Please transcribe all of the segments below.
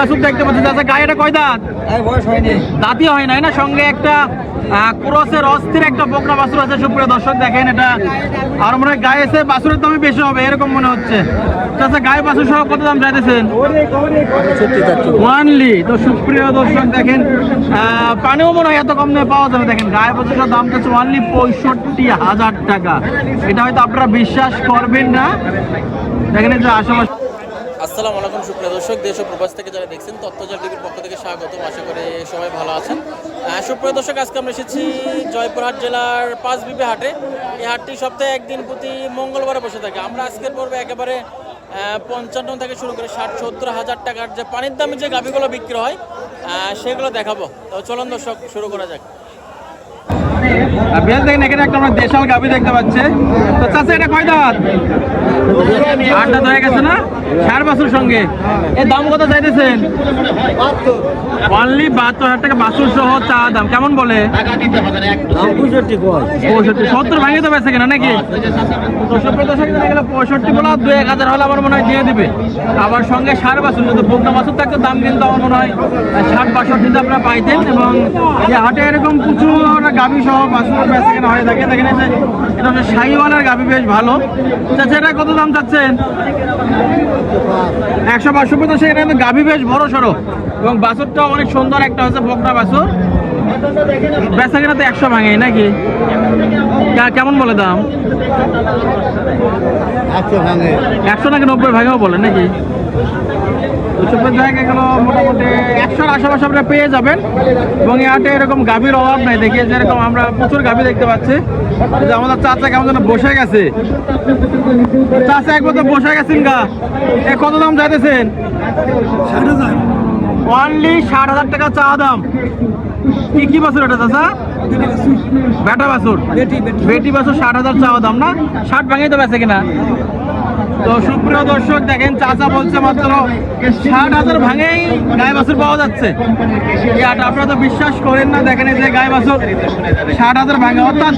বাছুর দেখতে পাচ্ছি চাচা গায়ে কয় দাঁত? দাঁতই হয় নাই না? সঙ্গে একটা ক্রসের অস্থির একটা বকরা বাছুর আছে। সুপ্রিয় দর্শক দেখেন এটা আর মনে হয় গায়ে এসে বাছুরের দামই বেশি হবে এরকম মনে হচ্ছে। চাচা গায়ে বাছুর সহ কত দাম চাইতেছেন? ওয়ানলি তো সুপ্রিয় দর্শক দেখেন পানিও মনে হয় এত কম দামে পাওয়া যাবে। দেখেন গায়ে বাছুরের দাম চাচ্ছে ওয়ানলি পঁয়ষট্টি হাজার টাকা। এটা হয়তো আপনারা বিশ্বাস করবেন না। দেখেন যে আশেপাশে আসসালামু আলাইকুম, সুপ্রিয় দর্শক। দেশ ও প্রবাস থেকে যারা দেখছেন তথ্যজাল টিভির পক্ষ থেকে স্বাগত আশা করি সবাই ভালো আছেন। সুপ্রিয় দর্শক, আজকে আমরা এসেছি জয়পুরহাট জেলার পাঁচ বিপি হাটে। এই হাটটি সপ্তাহে একদিন প্রতি মঙ্গলবারে বসে থাকে। আমরা আজকের পর্বে একেবারে পঞ্চান্ন থেকে শুরু করে ষাট, সত্তর হাজার টাকার যে পানির দামে যে গাভিগুলো বিক্রি হয় সেগুলো দেখাবো। তো চলুন দর্শক, শুরু করা যাক। এখানে একটা দেশাল গাভি দেখতে পাচ্ছি। তো চাচা, এটা কয় দাঁত? আটটা হয়ে গেছে না? ষাট বছর সঙ্গে। এর দাম কত চাইতেছেন? অনলি বাহাত্তর হাজার টাকা বাছুর সহ চা দাম। কেমন বলে? পঁয়ষট্টি সত্তর ভাঙে তো বেঁচে কিনা নাকি? পঁয়ষট্টি বলা দু এক হাজার হলে আমার মনে হয় দিয়ে দিবে। আবার সঙ্গে ষাট বাছুর যদি বকনা বাছুর থাকতো দাম কিন্তু আমার মনে হয় ষাট বাষট্টিতে আপনারা পাইতেন এবং হাটে এরকম প্রচুর গাভি সহ বেঁচে কেনা হয়ে থাকে। দেখেন এটা হচ্ছে শাহিওয়ালার গাভি বেশ ভালো। চাচা এটা কত দাম চাচ্ছেন? একশো পাঁচশো পঞ্চাশ এটা কিন্তু গাভী বেশ বড় সড়ো। এবং বাছুরটাও অনেক সুন্দর একটা হচ্ছে বকরা বাসর বেচা কিনা তো একশো ভাঙে নাকি? কেমন বলে দাম? একশো নাকি নব্বই ভাঙেও বলে নাকি? ওসবের জায়গাগুলো মোটামুটি একশোর আশেপাশে আপনারা পেয়ে যাবেন। এবং এই হাটে এরকম গাভীর অভাব নাই দেখি যেরকম আমরা প্রচুর গাভী দেখতে পাচ্ছি। যে আমাদের চাচা কেমন যেন বসে গেছে। চাচা একবার তো বসে গেছেন গা। এ কত দাম চাইতেছেন? অনলি ষাট হাজার টাকা চা দাম। কি কি বাছুর এটা চাচা? বেটা বাছুর। বেটি বাছুর। ষাট হাজার চাওয়া দাম না? ষাট ভাঙেই তো বেছে কিনা। তো সুপ্রিয় দর্শক, দেখেন চাচা বলছে মাত্র ষাট হাজার ভাঙেই গায়ে বাছুর পাওয়া যাচ্ছে। আপনারা তো বিশ্বাস করেন না, দেখেন যে গায়ে বাছুর ষাট হাজার ভাঙে, অর্থাৎ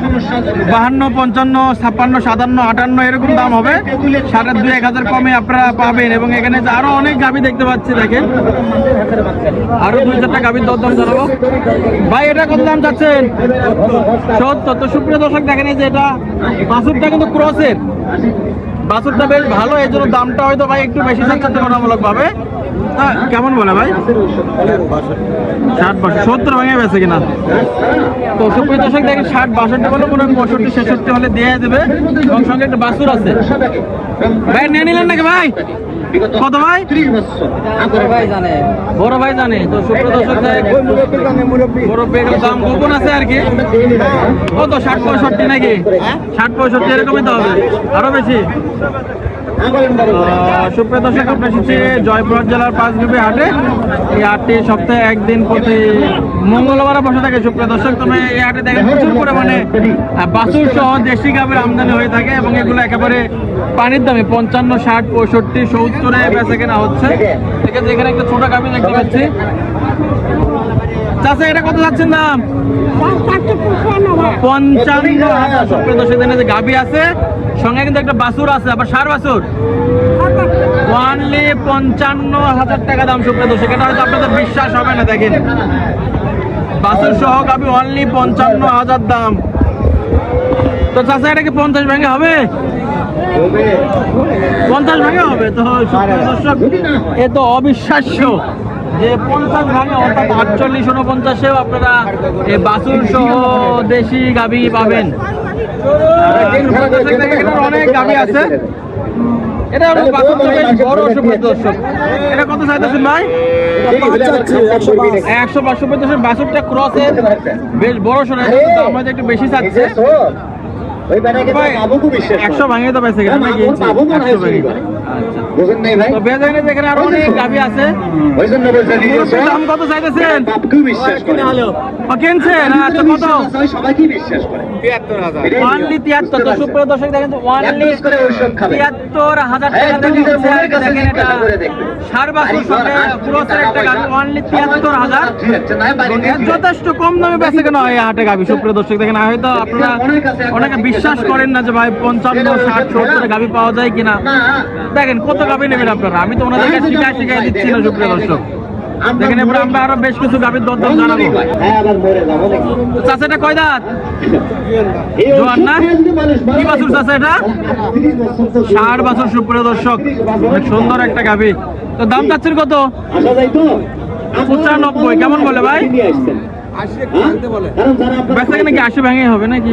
বাহান্ন, পঞ্চান্ন, ছাপ্পান্ন, সাতান্ন, আটান্ন এরকম দাম হবে। ষাটের দুই এক হাজার কমে আপনারা পাবেন এবং এখানে যে আরও অনেক গাভি দেখতে পাচ্ছি, দেখেন। আরও দুই চারটা গাভির দর দাম জানাব। ভাই, এটা কত দাম চাচ্ছেন? সত্তর। তো সুপ্রিয় দর্শক, দেখেন যে এটা বাছুরটা কিন্তু ক্রসের। বাছুরটা বেশ ভালো এই জন্য দামটা হয়তো ভাই একটু বেশি চাচ্ছে তুলনামূলক ভাবে হ্যাঁ, কেমন বলে ভাই? ষাট বাষট্টি সত্তর ভাঙে বেছে কিনা? তো সুপ্রিয় দর্শক দেখেন ষাট বাষট্টি বলে মনে হয় পঁয়ষট্টি ছেষট্টি হলে দিয়ে দেবে সঙ্গে সঙ্গে একটা বাছুর আছে। ভাই নিয়ে নিলেন নাকি ভাই? কত ভাই ভাই জানে বড় ভাই জানে তো সুপ্রিয় দর্শক মুরব্বী দাম গোপন আছে আর কি কত ষাট পঁয়ষট্টি নাকি ষাট পঁয়ষট্টি এরকমই তো হবে আরও বেশি সুপ্রিয় দর্শক আমরা এসেছি জয়পুরহাট জেলার পাঁচবিবি হাটে এই হাটটি সপ্তাহে একদিন প্রতি মঙ্গলবার বসে থাকে সুপ্রিয় দর্শক। তবে এই হাটে দেখেন প্রচুর পরিমাণে বাছুর সহ দেশি গাভীর আমদানি হয়ে থাকে এবং এগুলো একেবারে পানির দামে পঞ্চান্ন ষাট পঁয়ষট্টি সত্তরে বেচা কেনা হচ্ছে। আছে এখানে একটা ছোট গাভী দেখতে পাচ্ছি। চাচা এটা কত যাচ্ছেন দাম? পঞ্চান্ন হাজার। সুপ্রিয় দর্শক যে গাভী আছে সঙ্গে কিন্তু একটা বাসুর আছে, আবার সার বাসুর ওয়ানলি পঞ্চান্ন হাজার টাকা দাম, সুপ্রিয় দর্শক, এটা হয়তো আপনাদের বিশ্বাস হবে না, দেখেন। বাসুর সহ গাভী অনলি পঞ্চান্ন হাজার দাম। তো চাচা, এটা কি পঞ্চাশ ভেঙে হবে? পঞ্চাশ ভাগে হবে? তো দর্শক, এ তো অবিশ্বাস্য যে পঞ্চাশ ভাঙে, অর্থাৎ আটচল্লিশ উনপঞ্চাশেও আপনারা বাছুর সহ দেশি গাভি পাবেন। অনেক আছে। এটা এটা কত একশো পাঁচশো পঞ্চাশের ক্রস ক্রসের বেশ বড় শোনা আমাদের একটু বেশি চাচ্ছে। একশো ভাঙে তো বেঁচে গেছে নাকি? একশো ভাঙে বুঝেন নাই ভাই? তো যেখানে আরও অনেক গাভি আছে। ওই জন্য বলছে দাম কত চাইতেছেন? বাপকেও বিশ্বাস করে। ও কিনছেন? আচ্ছা কত? সবাইকেই বিশ্বাস করে। ওয়ানলি তিয়াত্তর তো সুপ্রিয় দর্শক দেখেন টাকা দেখেন এটা সঙ্গে পুরোসের একটা যথেষ্ট কম দামে বেচে কেন হয় এই হাটে গাভি সুপ্রিয় দর্শক দেখেন হয়তো আপনারা অনেকে বিশ্বাস করেন না যে ভাই পঞ্চান্ন ষাট সত্তর গাভি পাওয়া যায় কিনা? দেখেন কত গাভি নেবেন আপনারা? আমি তো ওনাদের কাছে শিখাই শিখাই দিচ্ছি না সুপ্রিয় দর্শক। দেখেন এবার আমরা আরও বেশ কিছু গাভীর দরদাম জানাব। হ্যাঁ চাচা এটা কয় দাঁত? জোয়ান না? কি বাছুর চাচা এটা? ষাট বছর সুপ্রিয় দর্শক। অনেক সুন্দর একটা গাভী। তো দাম চাচ্ছেন কত? পঁচানব্বই, কেমন বলে ভাই? আশি ভেঙে হবে নাকি?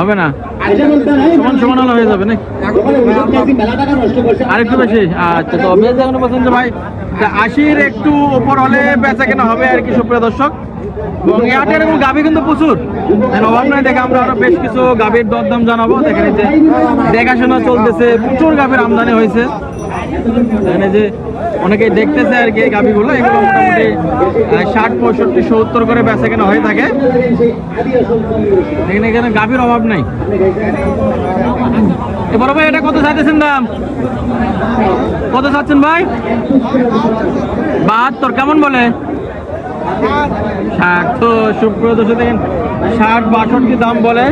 হবে না। হয়ে যাবে বেশি? আচ্ছা ভাই আশির একটু উপর হলে বেচা কেনা হবে আর কি, সুপ্রিয় দর্শক। এরকম গাভি কিন্তু প্রচুর। অভাব নয় দেখে আমরা আরও বেশ কিছু গাভীর দরদাম জানাব। দেখেন যে দেখাশোনা চলতেছে, প্রচুর গাভীর আমদানি হয়েছে। অনেকেই দেখতেছে আর কি এই গাভীগুলো। এগুলো মোটামুটি ষাট, পঁয়ষট্টি, সত্তর করে বেচা কেনা হয়ে থাকে। এখানে এখানে গাভীর অভাব নাই। এবার ভাই, এটা কত চাইতেছেন দাম? কত চাচ্ছেন ভাই? বাহাত্তর, কেমন বলে? ষাট। তো শুক্র দর্শক দেখেন ষাট বাষট্টি দাম বলে।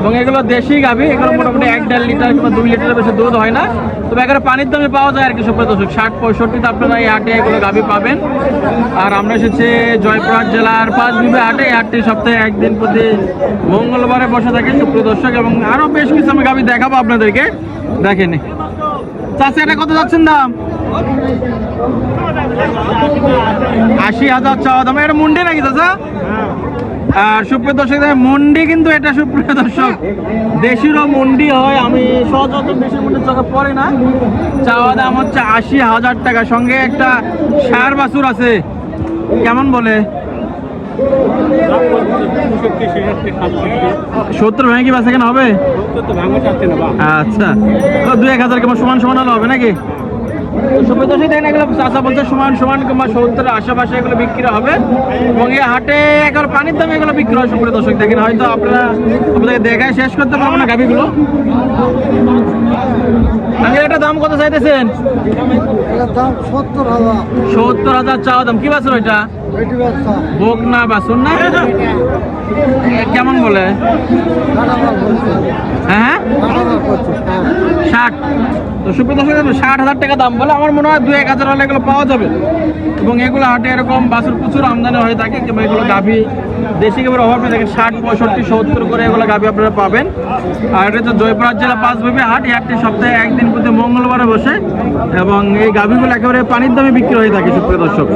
এবং এগুলো দেশি গাভি, এগুলো মোটামুটি এক দেড় লিটার কিংবা দুই লিটারের বেশি দুধ হয় না। তবে এখানে পানির দামে পাওয়া যায় আর কি, সুপ্রিয় দর্শক। ষাট পঁয়ষট্টিতে আপনারা এই হাটে এগুলো গাভি পাবেন। আর আমরা এসেছি জয়পুরহাট জেলার পাঁচ বিবে হাটে এই হাটটি সপ্তাহে একদিন প্রতি মঙ্গলবারে বসে থাকে সুপ্রিয় দর্শক, এবং আরও বেশ কিছু আমি গাভি দেখাবো আপনাদেরকে। দেখেনি। চাষি এটা কত যাচ্ছেন দাম? আশি হাজার চাওয়া দাম। এটা মুন্ডে নাকি চাচা? আর সুপ্রিয় দর্শক মন্ডি কিন্তু এটা সুপ্রিয় দর্শক। দেশিরও মন্ডি হয় আমি সচরাচর দেশের মন্ডির চোখে পড়ে না। চাওয়া দাম হচ্ছে আশি হাজার টাকা। সঙ্গে একটা সার বাছুর আছে। কেমন বলে? সত্তর ভেঙে কি বেচা কেনা হবে? আচ্ছা। দুই এক হাজার কেমন সমান সমান হলে হবে নাকি? দর্শক দেখেন এগুলো চাষা বলছে সমান সমান কিংবা সত্তরের আশেপাশে এগুলো বিক্রি হবে। এবং এই হাটে একবার পানির দামে এগুলো বিক্রি হয় সুপ্রিয় দর্শক দেখেন হয়তো আপনারা আপনাদের দেখায় শেষ করতে পারব না গাভিগুলো। আগে একটা দাম কত চাইতেছেন? সত্তর হাজার। চাওয়া দাম। কি বাছুর ওইটা বোক না বাছুর না? কেমন বলে? হ্যাঁ ষাট। তো সুপ্রিয় দর্শক ষাট হাজার টাকা দাম বলে, আমার মনে হয় দু এক হাজার হলে এগুলো পাওয়া যাবে। এবং এগুলো হাটে এরকম বাছুর প্রচুর আমদানি হয়ে থাকে, কিংবা এগুলো গাভি, দেশি কেবল অভাব নেই, দেখেন ষাট, পঁয়ষট্টি, সত্তর করে এগুলো গাভি আপনারা পাবেন। আর এটা হচ্ছে জয়পুরহাট জেলা পাঁচ ভেবে হাট হাটটি সপ্তাহে একদিন প্রতি মঙ্গলবারে বসে, এবং এই গাভিগুলো একেবারে পানির দামে বিক্রি হয়ে থাকে, সুপ্রিয় দর্শক।